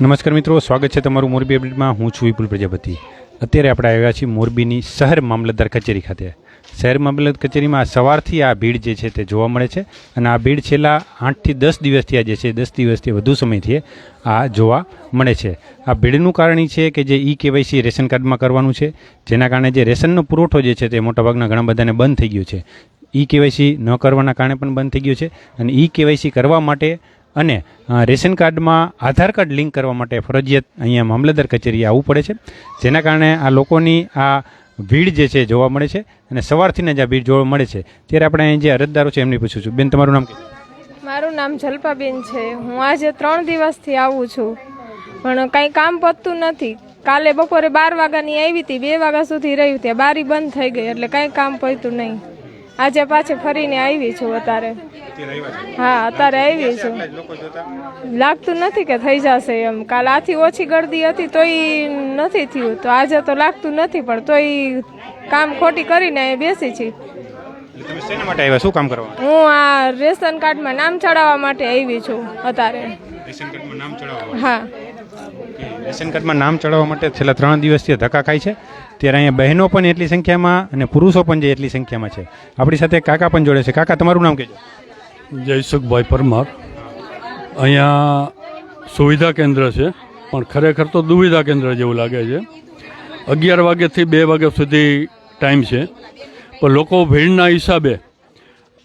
નમસ્કાર મિત્રો, સ્વાગત છે તમારું મોરબી અપડેટમાં. હું છું વિપુલ પ્રજાપતિ. અત્યારે આપણે આવ્યા છીએ મોરબીની શહેર મામલતદાર કચેરી ખાતે. શહેર મામલત કચેરીમાં સવારથી આ ભીડ જે છે તે જોવા મળે છે અને આ ભીડ છેલ્લા આઠથી દસ દિવસથી આ જે છે, દસ દિવસથી વધુ સમયથી આ જોવા મળે છે. આ ભીડનું કારણ એ છે કે જે ઈ કેવાયસી રેશન કાર્ડમાં કરવાનું છે, જેના કારણે જે રેશનનો પુરવઠો જે છે તે મોટાભાગના ઘણા બધાને બંધ થઈ ગયો છે. ઈ કેવાયસી ન કરવાના કારણે પણ બંધ થઈ ગયું છે. અને ઈ કેવાયસી કરવા માટે અને રેશન કાર્ડમાં આધાર કાર્ડ લિંક કરવા માટે ફરજિયાત અહીંયા મામલતદાર કચેરીએ આવવું પડે છે. જેના કારણે આ લોકોની આ ભીડ જે છે જોવા મળે છે અને સવારથીને જ આ ભીડ જોવા મળે છે. ત્યારે આપણે અહીં જે અરજદારો છે એમની પૂછું છું. બેન, તમારું નામ મારું નામ જલ્પાબેન છે. હું આજે ત્રણ દિવસથી આવું છું. પણ કાંઈ કામ પતતું નથી. કાલે બપોરે બાર વાગ્યાની આવી હતી બે વાગ્યા સુધી રહ્યું ત્યાં બારી બંધ થઈ ગઈ. એટલે કંઈ કામ પતું નહીં. આજે પાછી ફરીને આવી છું અત્યારે. હા અત્યારે આવી છું લાગતું નથી કે થઈ જશે એમ. કાલ આથી ઓછી ગળદી હતી તોય નથી થયું. તો આજે તો લાગતું નથી પણ તોય કામ ખોટી કરીને અહીં બેસી કરવા? હું આ રેશન કાર્ડમાં નામ ચડાવવા માટે આવી છું અત્યારે. હા. રેશન કાર્ડમાં નામ ચડાવવા માટે છેલ્લા ત્રણ દિવસથી ધક્કા ખાય છે. ત્યારે અહીંયા બહેનો પણ એટલી સંખ્યામાં અને પુરુષો પણ જે એટલી સંખ્યામાં છે. આપણી સાથે કાકા પણ જોડે છે. કાકા, તમારું નામ કહેજો. જયસુખભાઈ પરમાર. અહીંયા સુવિધા કેન્દ્ર છે, પણ ખરેખર તો દુવિધા કેન્દ્ર જેવું લાગે છે. અગિયાર વાગ્યાથી બે વાગ્યા સુધી ટાઈમ છે, પણ લોકો ભીડના હિસાબે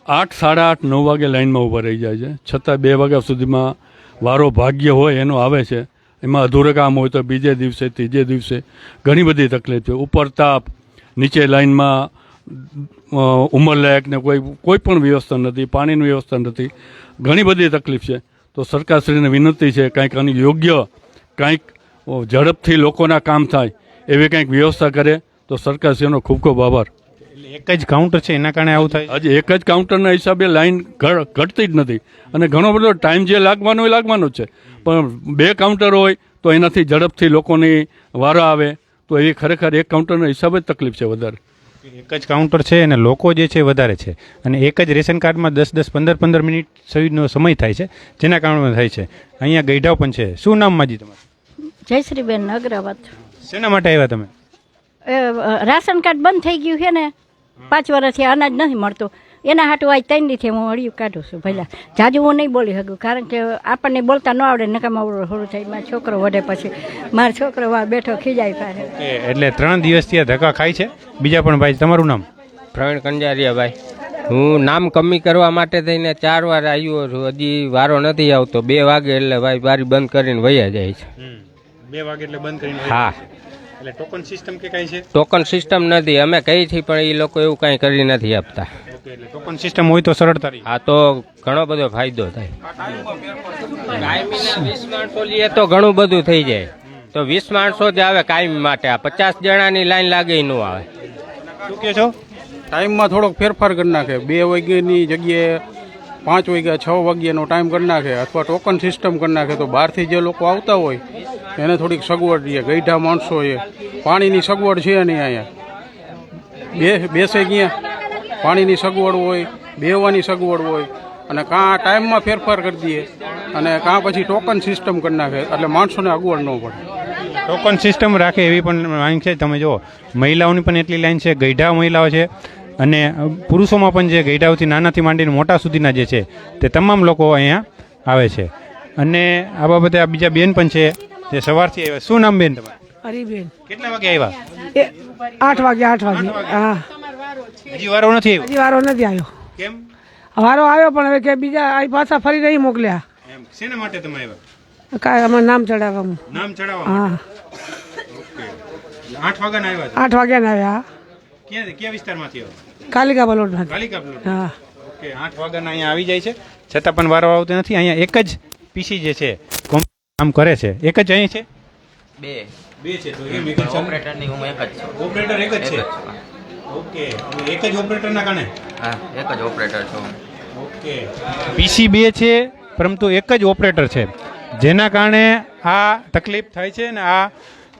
આઠ, સાડા આઠ, નવ વાગે લાઈનમાં ઊભા રહી જાય છે. છતાં બે વાગ્યા સુધીમાં વારો ભાગ્ય હોય એનો આવે છે. એમાં અધૂરે કામ હોય તો બીજે દિવસે ત્રીજે દિવસે ઘણી બધી તકલીફ. છે ઉપર તાપ નીચે લાઈનમાં અ, ઉંમરલાયક ને કોઈ કોઈ પણ વ્યવસ્થા નથી પાણીની વ્યવસ્થા નથી. ઘણી બધી તકલીફ છે. તો સરકારશ્રીને વિનંતી છે કંઈક આની યોગ્ય કંઈક ઝડપથી લોકોના કામ થાય એવી કંઈક વ્યવસ્થા કરે તો સરકારશ્રીનો ખૂબ ખૂબ આભાર. એટલે એક જ કાઉન્ટર છે એના કારણે આવું થાય. આજે એક જ કાઉન્ટરના હિસાબે લાઈન ઘટતી જ નથી. અને ઘણો બધો ટાઈમ જે લાગવાનો એ લાગવાનો જ છે. પણ બે કાઉન્ટર હોય તો એનાથી ઝડપથી લોકોની વારો આવે. તો એવી ખરેખર એક કાઉન્ટરના હિસાબે જ તકલીફ છે વધારે. એક જ કાઉન્ટર છે અને લોકો જે છે વધારે છે. અને એક જ રેશન કાર્ડમાં દસ દસ પંદર પંદર મિનિટ સુધીનો સમય થાય છે જેના કારણે થાય છે. અહીંયા ગઈઢાવ પણ છે. શું નામ માજી તમારું? જયશ્રીબેન અગ્રવત શેના માટે આવ્યા તમે? એ રાશન કાર્ડ બંધ થઈ ગયું છે ને. પાંચ વર્ષથી અનાજ નથી મળતું. એના હાટું આજ ત્રણ દીથી હું હળિયું કાઢું છું ભલા. જાજુ હું નહીં બોલી શકું કારણ કે આપણને બોલતા ન આવડે નકામ આવડે થોડું થાય. મારો છોકરો વઢે પછી. મારો છોકરો વા બેઠો ખીજાય પાસે એટલે ત્રણ દિવસથી ધક્કા ખાય છે? બીજા પણ ભાઈ તમારું નામ? પ્રવીણ કંજારિયાભાઈ. હું નામ કમી કરવા માટે થઈને ચાર વાર આવ્યો છું. હજી વારો નથી આવતો. બે વાગે એટલે ભાઈ બારી બંધ કરીને વયા જાય છે. બે વાગે એટલે બંધ કરીને હા. એટલે ટોકન સિસ્ટમ કે કઈ છે? ટોકન સિસ્ટમ નથી. અમે કહી છીએ પણ એ લોકો એવું કાંઈ કરી નથી આપતા. એટલે ટોકન સિસ્ટમ હોય તો સરળતા આ તો ઘણો બધો ફાયદો થાય. કાયમીના વીસ માણસો લઈએ તો ઘણું બધું થઈ જાય. તો વીસ માણસો જ આવે કાયમી માટે. આ પચાસ જણાની લાઈન લાગે ન આવે. શું કહે છો? ટાઈમમાં થોડોક ફેરફાર કરી નાખે. બે વાગ્યાની જગ્યાએ પાંચ વાગ્યા, છ વાગ્યાનો ટાઈમ કરી નાખે અથવા ટોકન સિસ્ટમ કરી નાખે તો બહારથી જે લોકો આવતા હોય, એને થોડીક સગવડ રહે. ગઈઢા માણસો છે પાણીની સગવડ છે નહીં અહીંયા? બે બેસે ક્યાં? પાણીની સગવડ હોય બેહવાની સગવડ હોય, અને કાં ટાઈમમાં ફેરફાર કરી દઈએ અને કાં પછી ટોકન સિસ્ટમ કરી નાખે. એટલે માણસોને અગવડ ન પડે. ટોકન સિસ્ટમ રાખે એવી પણ લાઈન છે. તમે જુઓ, મહિલાઓની પણ એટલી લાઈન છે. ગઈઢા મહિલાઓ છે. અને પુરુષોમાં પણ જે ગઈડાઓથી નાનાથી માંડીને મોટા સુધીના જે છે તે તમામ લોકો અહીંયા આવે છે. અને આ બાબતે આ બીજા બેન પણ છે જે સવારથી આવ્યા. શું નામ બેન તમારું? હરીબેન. કેટલા વાગે આવ્યા? આઠ વાગે આઠ વાગે. હા. હજી વારો નથી આવ્યો? હજી વારો નથી આવ્યો. કેમ? વારો આવ્યો પણ હવે કે બીજા આ પાછા ફરી નહીં મોકલ્યા. એમ. શેના માટે તમે આવ્યા? કાંઈ અમારે નામ ચડાવવામાં નામ ચડાવવા હા. આઠ વાગ્યાના આવ્યા આઠ વાગ્યાના આવ્યા. ક્યાં કયા વિસ્તારમાંથી આવ્યા? કાલિકા બલોડ કાલિકા હા. ઓકે આઠ વાગ્યાના અહીંયા આવી જાય છે. છતાં પણ વારો આવતો નથી. અહીંયા એક જ પીસી જે છે કોમ- કામ કરે છે. એક જ અહીં છે? બે. બે છે તો એ મેકર છે ઓપરેટરની હું એક જ છું. ઓપરેટર એક જ છે? ઓકે એક જ ઓપરેટરના કારણે? હા એક જ ઓપરેટર છું ઓકે. પીસી બે છે પરંતુ એક જ ઓપરેટર છે. જેના કારણે આ તકલીફ થાય છે ને આ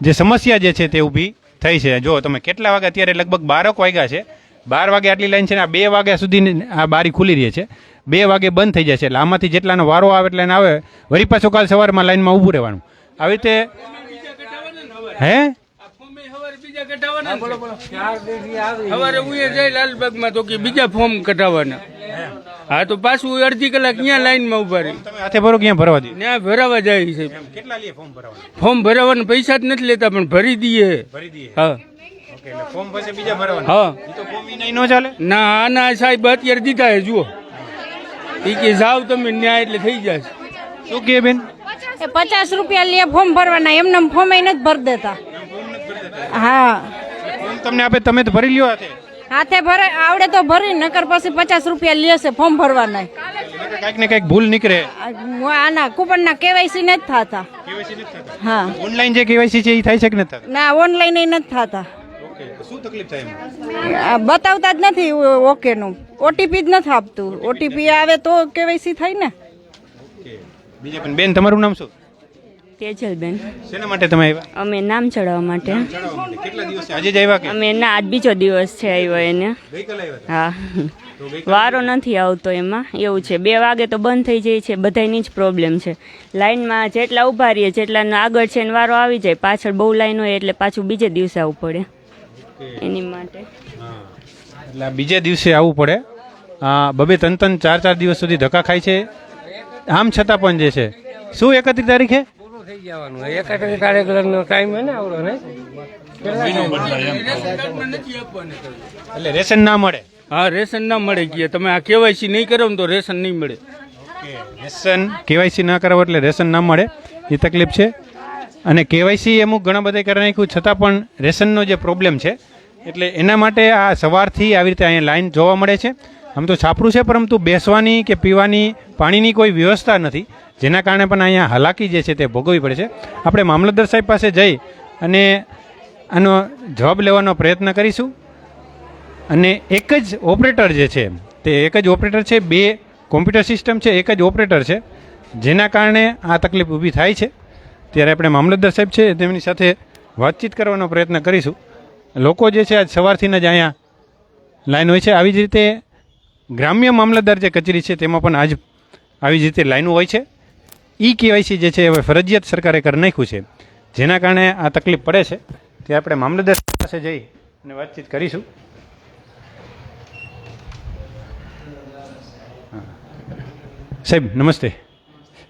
જે સમસ્યા જે છે તે ઊભી થઈ છે. જો તમે કેટલા વાગે અત્યારે લગભગ બારક વાગ્યા છે. બાર વાગે આટલી લાઈન છે ને આ બે વાગ્યા સુધી આ બારી ખુલી રહી છે. બે વાગે બંધ થઈ જાય છે એટલે આમાંથી જેટલાનો વારો આવે એટલે એને આવે. વળી પાછો કાલ સવારમાં લાઈનમાં ઊભું રહેવાનું. આવી રીતે હે? સવારે ઉએ જાય લાલબાગમાં તો કે બીજા ફોર્મ કઢાવવાના. હા તો પાછું અડધી કલાક ક્યાં લાઈનમાં ઊભા રહી? હાથે ભરો ક્યાં ભરવા દે? ત્યાં ભરાવા જાય છે. કેટલા ફોર્મ ભરવાનું? ફોર્મ ભરાવાના પૈસા જ નથી લેતા પણ ભરી દઈએ. ભરી દઈએ. હા. ફોર્મ પછી બીજા ભરવાના. હા. એ તો ફોર્મ ઈ નહીં ન ચાલે? ના સાહેબ અત્યારે દીધા હે જુઓ. એ કે જાવ તમે ન્યાય એટલે થઈ જશે શું કે બેન? એ પચાસ રૂપિયા લે ફોર્મ ભરવાના. એમને ફોર્મ નથી ભરી દેતા. હા. ફોર્મ તમને આપે તમે તો ભરી લ્યો હાથે. હાથે ભરે આવડે તો ભરી નકર પછી પચાસ રૂપિયા લેશે ફોર્મ ભરવાના. કંઈક ને કંઈક ભૂલ નીકળે. આના આના કૂપનના કેવાયસી નથી થતા? હા. ઓનલાઈન જે કેવાયસી છે એ થાય છે કે નથી ના ઓનલાઈન એ નથી થતા. શું તકલીફ થાય આ બતાવતા જ નથી ઓકે નું ઓટીપી જ નથી આપતું. ઓટીપી આવે તો કેવાયસી થાય ને. બીજા પણ બેન તમારું નામ શું? તેજલબેન. શેના માટે તમે આવ્યા? અમે નામ ચડાવવા માટે. કેટલા દિવસ? આજે જ આવ્યા કે? અમે ના આજ બીજો દિવસ છે આવ્યો એને. ગઈકાલે આવ્યા હા. વારો નથી આવતો એમાં. એવું છે. બે વાગે તો બંધ થઈ જાય છે. બધાની જ પ્રોબ્લેમ છે. લાઈનમાં જેટલા ઊભા રહીએ જેટલા આગળ છે ને વારો આવી જાય પાછળ બહુ લાઈન હોય એટલે પાછું બીજે દિવસે આવવું પડે. એની માટે. એટલે બીજે દિવસે આવવું પડે. બબે ત્રણ ત્રણ ચાર ચાર દિવસ સુધી ધક્કા ખાય છે. આમ છતાં પણ જે છે. શું એકત્રીસ તારીખે? એટલે રેશન ના મળે. હા રેશન ના મળે કે તમે આ કેવાયસી નહીં કરો ને તો રેશન નહીં મળે. રેશન કેવાયસી ના કરાવો એટલે રેશન ના મળે. એ તકલીફ છે? અને કેવાયસી અમુક ઘણા બધા કરી નાખ્યું, છતાં પણ રેશનનો જે પ્રોબ્લેમ છે, એટલે એના માટે આ સવારથી આવી રીતે અહીંયા લાઈન જોવા મળે છે. આમ તો છાપરું છે, પરંતુ બેસવાની કે પીવાની પાણીની કોઈ વ્યવસ્થા નથી, જેના કારણે પણ અહીંયા હાલાકી જે છે તે ભોગવવી પડે છે. આપણે મામલતદાર સાહેબ પાસે જઈ અને આનો જવાબ લેવાનો પ્રયત્ન કરીશું. અને એક જ ઓપરેટર જે છે, તે એક જ ઓપરેટર છે, બે કોમ્પ્યુટર સિસ્ટમ છે, એક જ ઓપરેટર છે, જેના કારણે આ તકલીફ ઊભી થાય છે. ત્યારે આપણે મામલતદાર સાહેબ છે, તેમની સાથે વાતચીત કરવાનો પ્રયત્ન કરીશું. લોકો જે છે, આજ સવારથી જ અહીંયા લાઈન હોય છે. આવી જ રીતે ગ્રામ્ય મામલતદાર જે કચેરી છે, તેમાં પણ આજ આવી જ રીતે લાઈનો હોય છે. ઈ કેવાયસી જે છે હવે ફરજિયાત સરકારે કરી નાખ્યું છે. જેના કારણે આ તકલીફ પડે છે. તે આપણે મામલતદાર પાસે જઈ અને વાતચીત કરીશું. સાહેબ, નમસ્તે.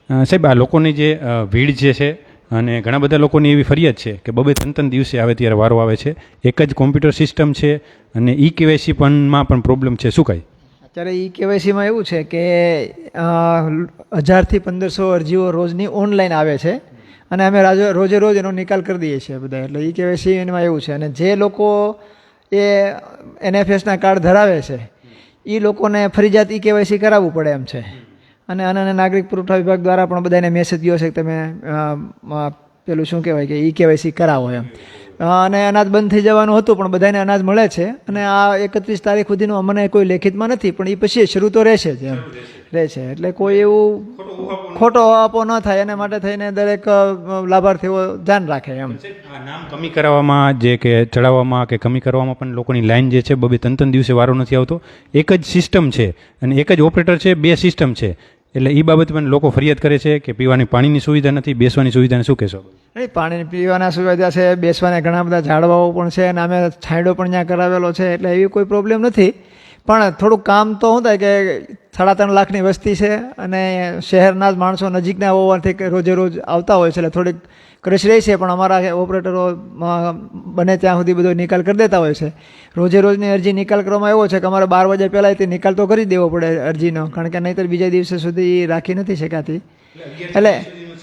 સાહેબ, આ લોકોની જે ભીડ જે છે અને ઘણા બધા લોકોની એવી ફરિયાદ છે કે બબે ત્રણ ત્રણ દિવસે આવે ત્યારે વારો આવે છે. એક જ કોમ્પ્યુટર સિસ્ટમ છે અને ઈ કેવાયસી પણમાં પણ પ્રોબ્લેમ છે. શું કાંઈ અત્યારે ઈ કેવાયસીમાં એવું છે કે હજારથી પંદરસો અરજીઓ રોજની ઓનલાઈન આવે છે અને અમે રાજો- રોજે એનો નિકાલ કરી દઈએ છીએ બધા. એટલે ઈ કેવાયસી એમાં એવું છે. અને જે લોકો એ એનએફએસના કાર્ડ ધરાવે છે એ લોકોને ફરજિયાત ઈ કેવાયસી કરાવવું પડે એમ છે. અને અન્ય નાગરિક પુરવઠા વિભાગ દ્વારા પણ બધાને મેસેજ ગયો છે કે તમે પેલું શું કહેવાય કે ઈ કેવાયસી કરાવો એમ. અને અનાજ બંધ થઈ જવાનું હતું, પણ બધાને અનાજ મળે છે. અને આ એકત્રીસ તારીખ સુધીનું અમને કોઈ લેખિતમાં નથી, પણ એ પછી શરૂ તો રહેશે જ એમ. રહેશે એટલે કોઈ એવું ખોટો આપો ન થાય, એના માટે થઈને દરેક લાભાર્થીઓ ધ્યાન રાખે એમ. નામ કમી કરાવવામાં જે કે ચડાવવામાં કે કમી કરવામાં પણ લોકોની લાઈન જે છે, બબે ત્રણ ત્રણ દિવસે વારો નથી આવતો. એક જ સિસ્ટમ છે, અને એક જ ઓપરેટર છે, બે સિસ્ટમ છે. એટલે એ બાબત પણ લોકો ફરિયાદ કરે છે કે પીવાની પાણીની સુવિધા નથી, બેસવાની સુવિધાને શું કહેશો? નહીં પાણી પીવાના સુવિધા છે, બેસવાના ઘણા બધા ઝાડવાઓ પણ છે અને અમે છાંયડો પણ ત્યાં કરાવેલો છે, એટલે એવી કોઈ પ્રોબ્લેમ નથી. પણ થોડુંક કામ તો શું થાય કે સાડા ત્રણ લાખની વસ્તી છે અને શહેરના જ માણસો નજીકના હોવાથી રોજે રોજ આવતા હોય છે એટલે થોડીક ક્રશ રહી છે પણ અમારા ઓપરેટરો બને ત્યાં સુધી બધો નિકાલ કરી દેતા હોય છે. રોજે રોજની અરજી નિકાલ કરવામાં એવો છે કે અમારે બાર વાગ્યા પહેલાં તે નિકાલ તો કરી દેવો પડે અરજીનો કારણ કે નહીંતર બીજા દિવસે સુધી રાખી નથી શકાતી. એટલે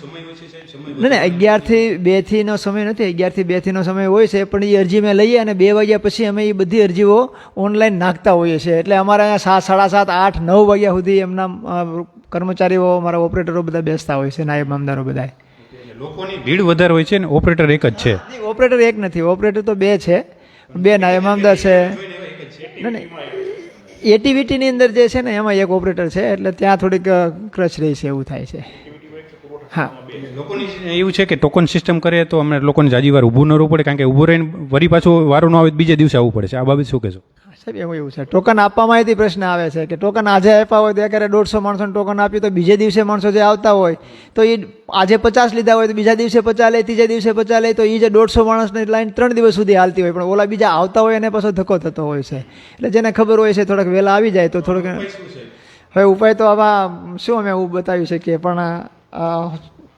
નહીં ના અગિયારથી બેથીનો સમય નથી અગિયારથી બેથીનો સમય હોય છે પણ એ અરજી મેં લઈએ અને બે વાગ્યા પછી અમે એ બધી અરજીઓ ઓનલાઈન નાખતા હોઈએ છીએ. એટલે અમારે અહીંયા સાત સાડા સાત આઠ નવ વાગ્યા સુધી એમના કર્મચારીઓ અમારા ઓપરેટરો બધા બેસતા હોય છે નાયબ મામદારો બધા લોકોની ભીડ વધારે હોય છે ને ઓપરેટર એક જ છે? ઓપરેટર એક નથી ઓપરેટર તો બે છે બે નાયબ મામદાર છે. નહીં એટીવીટીની અંદર જે છે ને એમાં એક ઓપરેટર છે એટલે ત્યાં થોડીક ક્રચ રહી છે એવું થાય છે. હા. લોકોની એવું છે કે ટોકન સિસ્ટમ કરે તો અમને લોકોને જાજી વાર ઊભું ન રહેવું પડે કારણ કે ઊભું રહીને વરી પાછું વારો ન આવે તો બીજે દિવસે આવવું પડે છે. આ બાબત શું કહેશો? સાહેબ એવું એવું છે. ટોકન આપવામાં એથી પ્રશ્ન આવે છે કે ટોકન આજે આપ્યા હોય તો અત્યારે દોઢસો માણસોને ટોકન આપ્યું તો બીજે દિવસે માણસો જે આવતા હોય તો એ આજે પચાસ લીધા હોય તો બીજા દિવસે પચાસ લે ત્રીજા દિવસે પચાસ લે તો એ જે દોઢસો માણસની લાઈન ત્રણ દિવસ સુધી હાલતી હોય. પણ ઓલા બીજા આવતા હોય એને પાછો ધક્કો થતો હોય છે. એટલે જેને ખબર હોય છે થોડાક વહેલા આવી જાય તો થોડુંક હવે ઉપાય તો આવા શું અમે એવું બતાવી શકીએ? પણ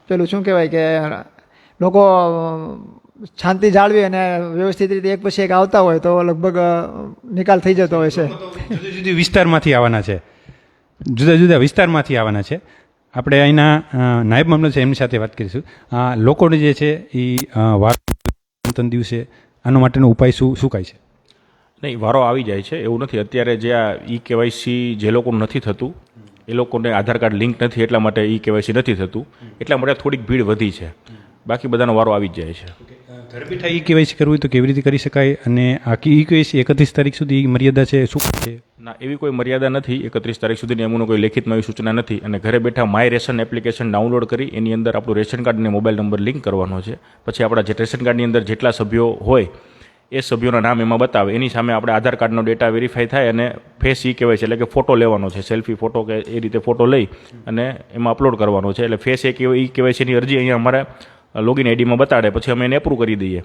પેલું શું કહેવાય કે લોકો શાંતિ જાળવી અને વ્યવસ્થિત રીતે એક પછી એક આવતા હોય તો લગભગ નિકાલ થઈ જતો હોય છે. જુદી જુદી વિસ્તારમાંથી આવવાના છે. જુદા જુદા વિસ્તારમાંથી આવવાના છે. આપણે અહીંના નાયબ મામલો છે એમની સાથે વાત કરીશું. આ લોકોને જે છે એ વાર દિવસે આનો માટેનો ઉપાય શું શું કાંઈ છે? નહીં વારો આવી જાય છે એવું નથી. અત્યારે જે આ ઈ કેવાયસી જે લોકોનું નથી થતું એ લોકોને આધાર કાર્ડ લિંક નથી એટલા માટે ઈ કેવાયસી નથી થતું. એટલા માટે થોડીક ભીડ વધી છે. બાકી બધાનો વારો આવી જ જાય છે. ઘર બેઠા ઈ કેવાયસી કરવું હોય તો કેવી રીતે કરી શકાય? અને આખી ઈ કેવાયસી એકત્રીસ તારીખ સુધી મર્યાદા છે શું છે? ના એવી કોઈ મર્યાદા નથી. એકત્રીસ તારીખ સુધીની એમનો કોઈ લેખિતમાં એવી સૂચના નથી. અને ઘરે બેઠા માય રેશન એપ્લિકેશન ડાઉનલોડ કરી એની અંદર આપણું રેશન કાર્ડ અને મોબાઈલ નંબર લિંક કરવાનો છે. પછી આપણા જે રેશન કાર્ડની અંદર જેટલા સભ્યો હોય એ સભ્યોના નામ એમાં બતાવે. એની સામે આપણે આધાર કાર્ડનો ડેટા વેરીફાઈ થાય અને ફેસ ઈ કહેવાય છે એટલે કે ફોટો લેવાનો છે સેલ્ફી ફોટો કે એ રીતે ફોટો લઈ અને એમાં અપલોડ કરવાનો છે. એટલે ફેસ એક ઈ કહેવાય છે એની અરજી અહીંયા અમારે લોગિન આઈડીમાં બતાડે પછી અમે એને એપ્રૂવ કરી દઈએ.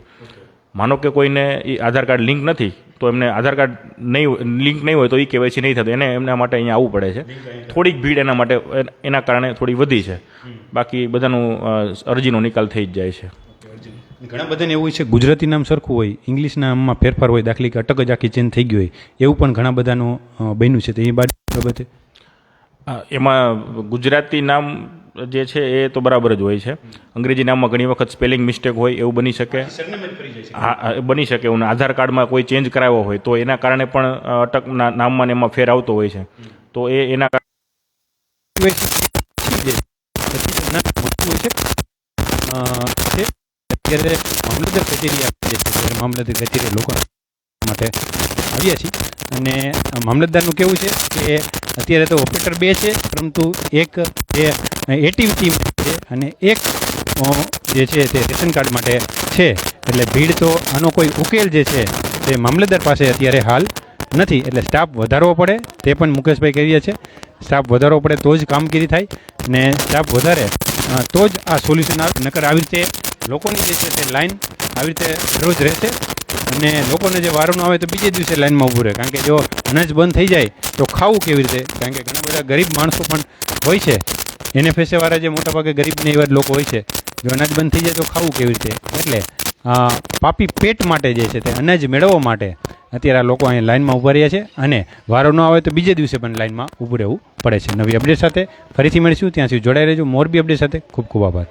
માનો કે કોઈને એ આધાર કાર્ડ લિંક નથી તો એમને આધાર કાર્ડ નહીં લિંક નહીં હોય તો એ કેવાયસી નહીં થતું. એને એમના માટે અહીંયા આવવું પડે છે. થોડીક ભીડ એના માટે એના કારણે થોડી વધી છે. બાકી બધાનું અરજીનો નિકાલ થઈ જ જાય છે. ઘણા બધાને એવું હોય છે ગુજરાતી નામ સરખું હોય ઇંગ્લિશ નામમાં ફેરફાર હોય દાખલી કે અટક જ આખી ચેન્જ થઈ ગઈ હોય એવું પણ ઘણા બધાનું બન્યું છે. તો એ બાબતે એમાં ગુજરાતી નામ જે છે એ તો બરાબર જ હોય છે. અંગ્રેજી નામમાં ઘણી વખત સ્પેલિંગ મિસ્ટેક હોય એવું બની શકે. હા બની શકે એવું આધાર કાર્ડમાં કોઈ ચેન્જ કરાવ્યો હોય તો એના કારણે પણ અટકના નામમાં ને એમાં ફેર આવતો હોય છે. તો એ એના કારણે અત્યારે મામલતદાર કચેરી આપીએ છીએ મામલતદાર કચેરી લોકો માટે આવ્યા છીએ. અને મામલતદારનું કેવું છે કે અત્યારે તો ઓપરેટર બે છે, પરંતુ એક જે એટીવ ટીમ છે અને એક જે છે તે રેશન કાર્ડ માટે છે. એટલે ભીડ તો આનો કોઈ ઉકેલ જે છે તે મામલતદાર પાસે અત્યારે હાલ નથી. એટલે સ્ટાફ વધારવો પડે, તે પણ મુકેશભાઈ કહી રહ્યા છે. સ્ટાફ વધારવો પડે તો જ કામગીરી થાય ને સ્ટાફ વધારે તો જ આ સોલ્યુશન આવે નકર આવી રીતે લોકોની જે છે તે લાઈન આવી રીતે રોજ રહેશે અને લોકોને જે વારો ન આવે તો બીજે દિવસે લાઈનમાં ઊભું રહે. કારણ કે જો અનાજ બંધ થઈ જાય તો ખાવું કેવી રીતે? કારણ કે ઘણા બધા ગરીબ માણસો પણ હોય છે. એને ફેસેવાળા જે મોટાભાગે ગરીબને એવા લોકો હોય છે. જો અનાજ બંધ થઈ જાય તો ખાવું કેવી રીતે? એટલે પાપી પેટ માટે જે છે તે અનાજ મેળવવા માટે અત્યારે આ લોકો અહીં લાઈનમાં ઊભા રહ્યા છે અને વારો ન આવે તો બીજે દિવસે પણ લાઈનમાં ઊભું રહેવું પડે છે. નવી અપડેટ સાથે ફરીથી મળીશું. ત્યાં સુધી જોડાઈ રહેજો. મોરબી અપડેટ સાથે ખૂબ ખૂબ આભાર.